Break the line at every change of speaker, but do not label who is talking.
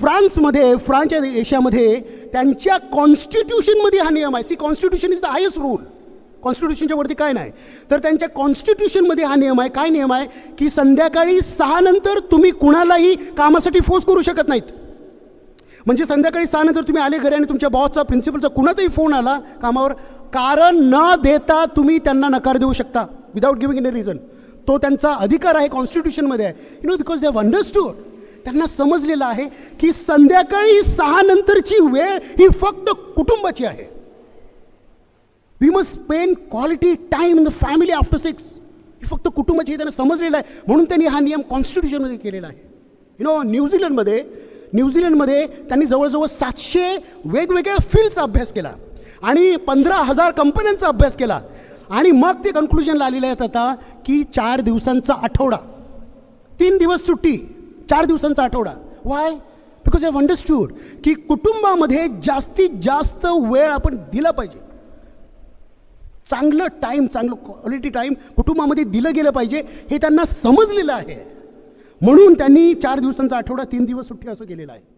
फ्रान्समध्ये फ्रान्सच्या देशामध्ये त्यांच्या कॉन्स्टिट्यूशनमध्ये हा नियम आहे. See constitution is the highest rule कॉन्स्टिट्यूशनच्या वरती काय नाही. तर त्यांच्या कॉन्स्टिट्यूशनमध्ये हा नियम आहे. काय नियम आहे? की संध्याकाळी सहा नंतर तुम्ही कुणालाही कामासाठी फोर्स करू शकत नाहीत. म्हणजे संध्याकाळी सहा नंतर तुम्ही आले घरी आणि तुमच्या बॉसचा प्रिन्सिपलचा कुणाचाही फोन आला कामावर कारण न देता तुम्ही त्यांना नकार देऊ शकता विदाऊट गिविंग इन रिझन तो त्यांचा अधिकार आहे कॉन्स्टिट्यूशनमध्ये आहे you know because they have understood त्यांना समजलेलं आहे की संध्याकाळी सहा नंतरची वेळ ही फक्त कुटुंबाची आहे. We must spend quality time in the family after six ही फक्त कुटुंबाची हे त्यांना समजलेलं आहे. म्हणून त्यांनी हा नियम कॉन्स्टिट्यूशनमध्ये केलेला आहे. यु नो न्यूझीलंडमध्ये न्यूझीलंडमध्ये त्यांनी जवळजवळ सातशे वेगवेगळ्या फील्डचा अभ्यास केला आणि पंधरा हजार कंपन्यांचा अभ्यास केला. आणि मग ते कन्क्लुजनला आलेले आहेत आता की चार दिवसांचा आठवडा. तीन दिवस सुट्टी. चार दिवसांचा आठवडा. वाय बिकॉज आय अंडरस्टूड की कुटुंबामध्ये जास्तीत जास्त वेळ आपण दिला पाहिजे. चांगलं टाईम चांगलं क्वालिटी टाईम कुटुंबामध्ये दिलं गेलं पाहिजे हे त्यांना समजलेलं आहे. म्हणून त्यांनी चार दिवसांचा आठवडा तीन दिवस सुट्टी असं केलेलं आहे.